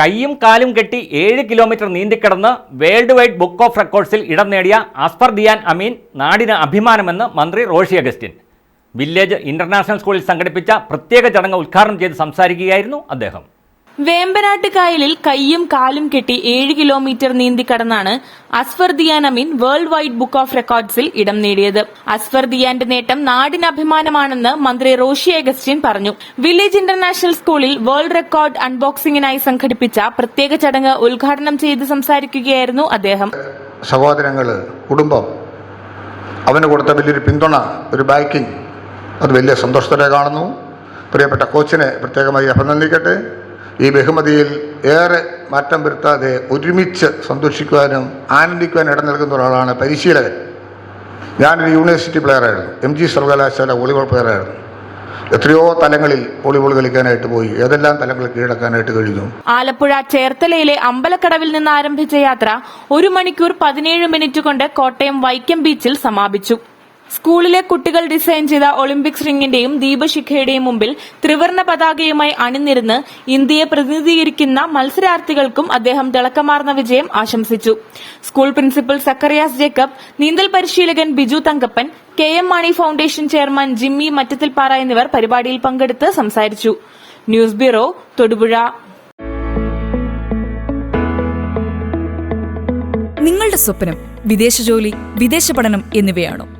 കൈയും കാലും കെട്ടി ഏഴ് കിലോമീറ്റർ നീന്തിക്കിടന്ന് വേൾഡ് വൈഡ് ബുക്ക് ഓഫ് റെക്കോർഡ്സിൽ ഇടം നേടിയ അസ്ഫർ ദിയാൻ അമീൻ നാടിന് അഭിമാനമെന്ന് മന്ത്രി റോഷി അഗസ്റ്റിൻ. വില്ലേജ് ഇന്റർനാഷണൽ സ്കൂളിൽ സംഘടിപ്പിച്ച പ്രത്യേക ചടങ്ങ് ഉദ്ഘാടനം ചെയ്ത് സംസാരിക്കുകയായിരുന്നു അദ്ദേഹം. വേമ്പനാട്ട് കായലിൽ കൈയും കാലും കെട്ടി ഏഴ് കിലോമീറ്റർ നീന്തി കടന്നാണ് Asfar Diyan Ameen world wide book of റെക്കോർഡ്സിൽ ഇടം നേടിയത്. അസ്ഫർ ദിയാന്റെ നേട്ടം നാടിന് അഭിമാനമാണെന്ന് മന്ത്രി റോഷി അഗസ്റ്റിൻ പറഞ്ഞു. വില്ലേജ് ഇന്റർനാഷണൽ സ്കൂളിൽ വേൾഡ് റെക്കോർഡ് അൺബോക്സിംഗിനായി സംഘടിപ്പിച്ച പ്രത്യേക ചടങ്ങ് ഉദ്ഘാടനം ചെയ്ത് സംസാരിക്കുകയായിരുന്നു അദ്ദേഹം. സഹോദരങ്ങൾ കുടുംബം അവന് കൊടുത്ത വലിയൊരു പിന്തുണ ഒരു ബാക്കിംഗ് അത് വലിയ സന്തോഷത്തോടെ കാണുന്നു. പ്രിയപ്പെട്ട കോച്ചിനെ പ്രത്യേകമായി അഭിനന്ദിക്കട്ടെ. ഈ ബഹുമതിയിൽ ഏറെ മാറ്റം വരുത്താതെ ഒരുമിച്ച് സന്തോഷിക്കുവാനും ആനന്ദിക്കുവാനും ഇടം നൽകുന്ന ഒരാളാണ് പരിശീലകൻ. ഞാനൊരു യൂണിവേഴ്സിറ്റി പ്ലെയറായിരുന്നു. എം ജി സർവകലാശാല വോളിബോൾ പ്ലെയറായിരുന്നു. എത്രയോ തലങ്ങളിൽ വോളിബോൾ കളിക്കാനായിട്ട് പോയി. ഏതെല്ലാം തലങ്ങൾ കീഴടക്കാനായിട്ട് കഴിഞ്ഞു. ആലപ്പുഴ ചേർത്തലയിലെ അമ്പലക്കടവിൽ നിന്ന് ആരംഭിച്ച യാത്ര ഒരു മണിക്കൂർ പതിനേഴ് മിനിറ്റ് കൊണ്ട് കോട്ടയം വൈക്കം ബീച്ചിൽ സമാപിച്ചു. സ്കൂളിലെ കുട്ടികൾ ഡിസൈൻ ചെയ്ത ഒളിമ്പിക്സ് റിംഗിന്റെയും ദീപശിഖയുടെയും മുമ്പിൽ ത്രിവർണ പതാകയുമായി അണിനിരുന്ന് ഇന്ത്യയെ പ്രതിനിധീകരിക്കുന്ന മത്സരാർത്ഥികൾക്കും അദ്ദേഹം തിളക്കമാർന്ന വിജയം ആശംസിച്ചു. സ്കൂൾ പ്രിൻസിപ്പൽ സക്കറിയാസ് ജേക്കബ് നീന്തൽ പരിശീലകൻ Biju Thankappan K M Mani foundation chairman Jimmy Mattathilpara എന്നിവർ പരിപാടിയിൽ പങ്കെടുത്ത് സംസാരിച്ചു. News bureau Thodupuzha. നിങ്ങളുടെ സ്വപ്നം വിദേശ ജോലി വിദേശ പഠനം എന്നിവയാണോ?